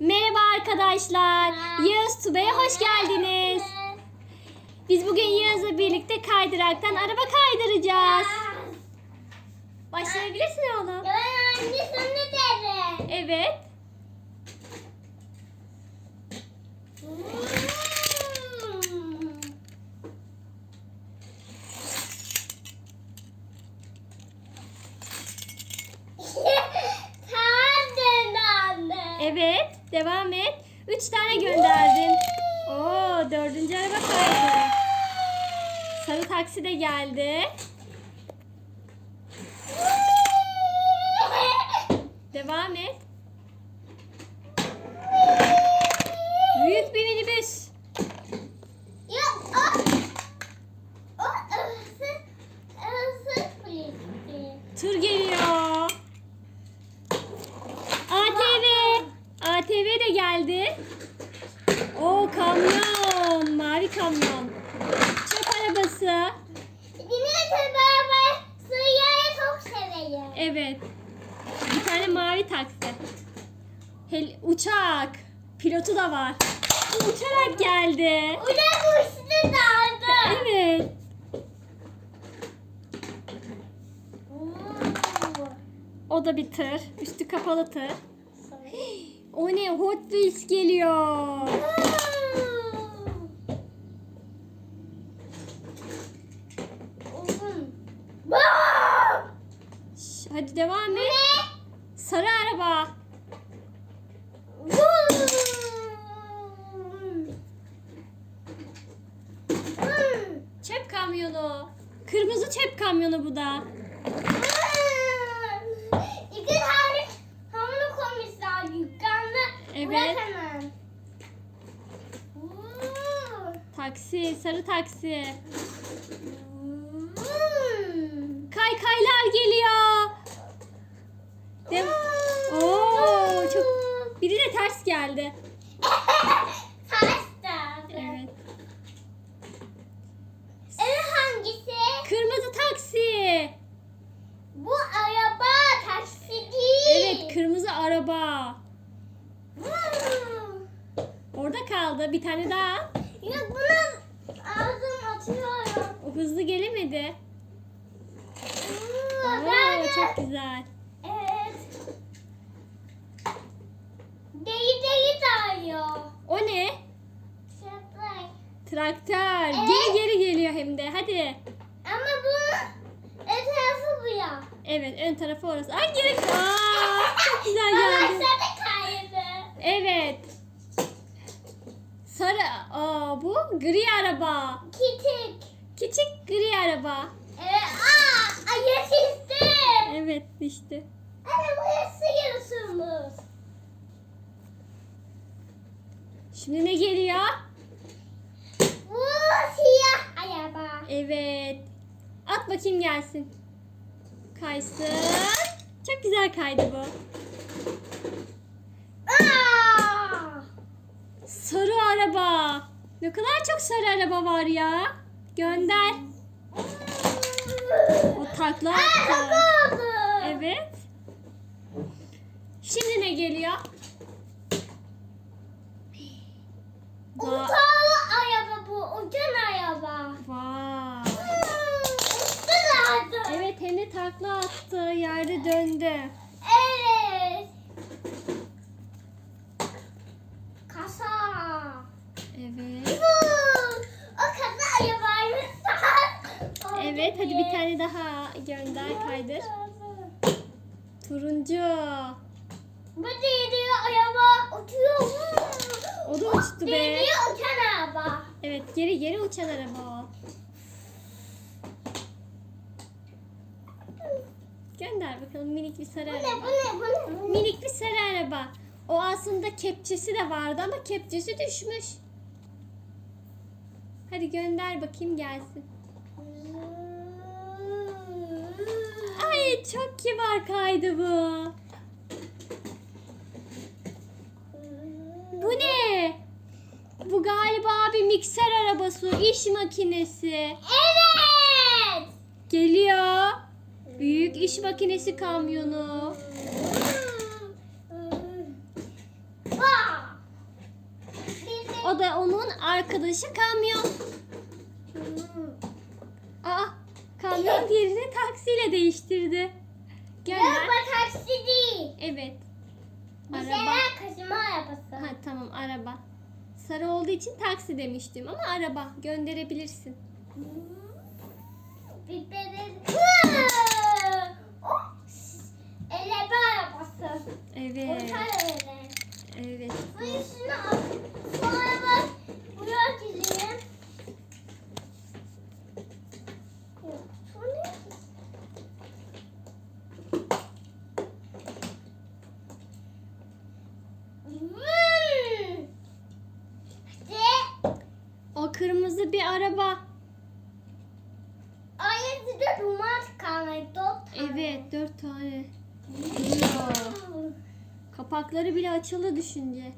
Merhaba arkadaşlar. Yağız Tuba'ya hoş geldiniz. Biz bugün Yağız'la birlikte kaydıraktan araba kaydıracağız. Başlayabilirsin oğlum. Ben annesini derim. Evet. Pardon anne. Evet. Devam et. Üç tane gönderdin. Oo, dördüncü araba kaydı. Sarı taksi de geldi. Devam et. Büyük bir minibüs. Yok o. O ıssız. Issız polisi. Tır geliyor. ATV. ATV de geldi. O kamyon. Mavi kamyon. Çöp arabası. Yine beraber sıyayı çok severim. Evet. Bir tane mavi taksi. Hel uçak. Pilotu da var. Uçarak geldi. Ulan kuşunu da aldım. Evet. O da bir tır. Üstü kapalı tır. O ne? Hot Wheels geliyor. Şş, Hadi devam et. Sarı araba. Çöp kamyonu. Kırmızı çöp kamyonu bu da. Evet. Taksi, sarı taksi. Kaykaylar geliyor. Dem Oo, çok biri de ters geldi. Ters tarafı. Evet. Evet hangisi? Kırmızı taksi. Bu araba taksi değil. Evet, kırmızı araba. Orada kaldı. Bir tane daha. Ya bunu ağzım atıyorum. O hızlı gelemedi. Oo, ben de- çok güzel. Evet. Deli deli dağıyor. O ne? Şapray. Traktör. Evet. Geri geri geliyor hem de. Hadi. Ama bunun etrafı bu ya. Evet, ön tarafı orası. Ay geri. Aa, çok güzel Ama geldi. aşağıda kaydı. Evet. Sarı. Aa, bu gri araba. Kitik. Küçük gri araba. Evet. Aa, ay yetiştim. Evet işte. Anne burası yarısımız. Şimdi ne geliyor? Bu siyah araba. Evet. At bakayım gelsin. Kaysın. Çok güzel kaydı bu. Aa! Sarı araba. Ne kadar çok sarı araba var ya. Gönder. O takla attı. Evet. Şimdi ne geliyor? Uçağı araba bu. Uçan araba. Vay. Hmm, Uçtu zaten. Evet hem de takla attı. Yerde döndü. Evet. Kasa. Evet. Hmm, O kasa arabaymış. Evet hadi bir tane daha gönder kaydır. Turuncu. Bu değiliyor araba uçuyor. O da uçtu be. Değiliyor uçan araba. Evet geri geri uçan araba o. Gönder bakalım minik bir sarı Bu ne bu araba. ne bu ne? Bu ne? Minik bir sarı araba. O aslında kepçesi de vardı ama kepçesi düşmüş. Hadi gönder bakayım gelsin. Ay çok kibar kaydı bu. Bu ne? Bu galiba bir mikser arabası, iş makinesi. Evet. Geliyor. Büyük iş makinesi kamyonu. O da onun arkadaşı kamyon. Aa kamyon yerini taksiyle değiştirdi. Gel Yok bu taksi değil. Evet. Araba. kaçırma arabası. Ha tamam araba. Sarı olduğu için taksi demiştim ama araba gönderebilirsin. Bir bebek. Elebe arabası. Evet. Kurtar öyle. Evet. Bu işini al. Sonra bak. Buraya gideyim. Yok, sonra Hmm. İşte O kırmızı bir araba. ayetinde duman kalmadı. Dört tane. Evet dört tane. Kapakları bile açılı düşünce.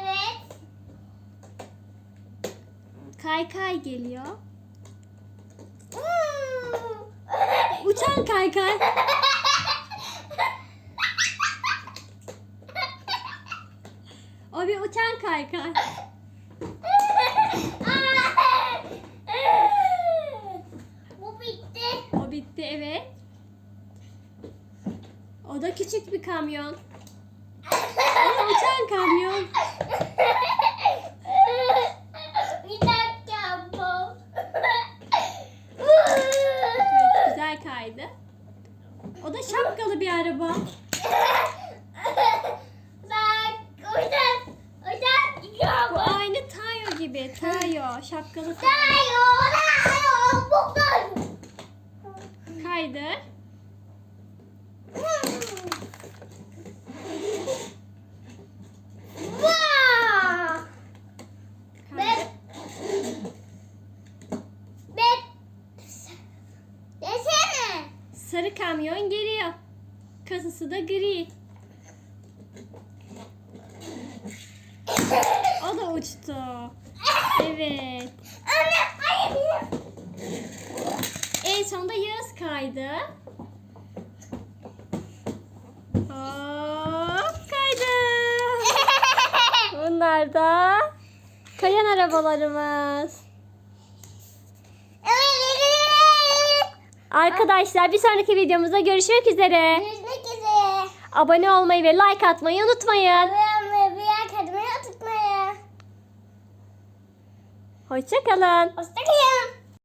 Evet. Kay kay geliyor. Uçan kay kay. O bir uçan kay kay. Bu bitti. O bitti evet. O da küçük bir kamyon. O da uçan kamyon. Bir dakika bu. Evet güzel kaydı. O da şapkalı bir araba. Bu aynı Tayo gibi. Tayo şapkalı Dayo, Desene. Sarı kamyon geliyor. Kasası da gri. O da uçtu. Evet. Anne, hayır. Sonunda Yağız kaydı. Hop kaydı. Bunlar da kayan arabalarımız. Arkadaşlar bir sonraki videomuzda görüşmek üzere. Görüşmek üzere. Abone olmayı ve like atmayı unutmayın. Abone olmayı, bir yer kadını tutmayı. Hoşçakalın. Hoşçakalın.